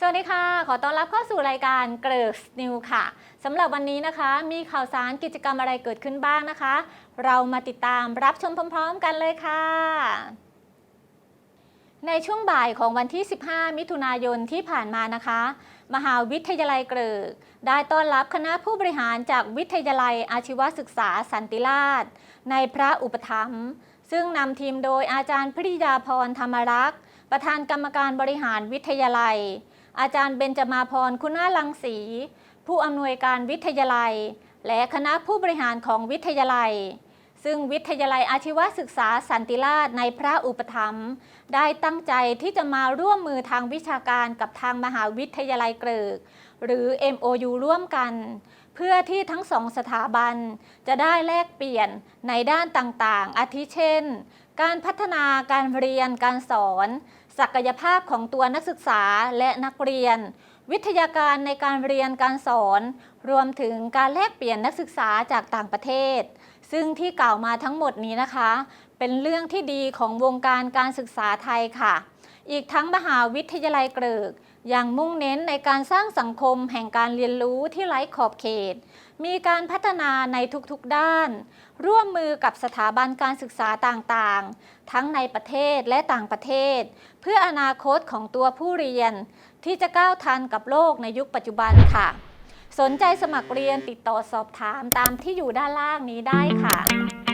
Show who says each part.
Speaker 1: สวัสดีค่ะ ขอต้อนรับเข้าสู่รายการเกริกนิวค่ะสำหรับวันนี้นะคะ มีข่าวสารกิจกรรมอะไรเกิดขึ้นบ้างนะคะ เรามาติดตามรับชมพร้อม ๆ กันเลยค่ะ ในช่วงบ่ายของวันที่ 15 มิถุนายนที่ผ่านมานะคะ มหาวิทยาลัยเกริก ได้ต้อนรับคณะผู้บริหารจากวิทยาลัยอาชีวศึกษาสันติราชในพระอุปถัมภ์ซึ่งนำทีมโดยอาจารย์พริยาพรธรรมรักษ์ประธานกรรมการบริหารวิทยาลัย อาจารย์เบญจมาพรคุณาลังสี ผู้อำนวยการวิทยาลัย และคณะผู้บริหารของวิทยาลัย ซึ่งวิทยาลัยอาชีวศึกษาสันติราชในพระอุปถัมภ์ได้ตั้งใจที่จะมาร่วมมือทางวิชาการกับทางมหาวิทยาลัยเกริก หรือ MOU ร่วมกัน เพื่อที่ทั้งสองสถาบันจะได้แลกเปลี่ยนในด้านต่างๆ อาทิเช่น การพัฒนาการเรียนการสอน ศักยภาพของตัวนักศึกษาและนักเรียน วิทยาการในการเรียนการสอน รวมถึงการแลกเปลี่ยนนักศึกษาจากต่างประเทศ ซึ่งที่กล่าวมาทั้งหมดนี้นะคะ เป็นเรื่องที่ดีของวงการการศึกษาไทยค่ะ อีกทั้งมหาวิทยาลัยเกริก อยังมุ่งเน้นในการสร้างสังคมแห่งการเรียนรู้ที่ไร้ขอบเขต มีการพัฒนาในทุกๆด้าน ร่วมมือกับสถาบันการศึกษาต่างๆ ทั้งในประเทศและต่างประเทศ เพื่ออนาคตของตัวผู้เรียน ที่จะก้าวทันกับโลกในยุคปัจจุบันค่ะ สนใจสมัครเรียนติดต่อสอบถามตามที่อยู่ด้านล่างนี้ได้ค่ะ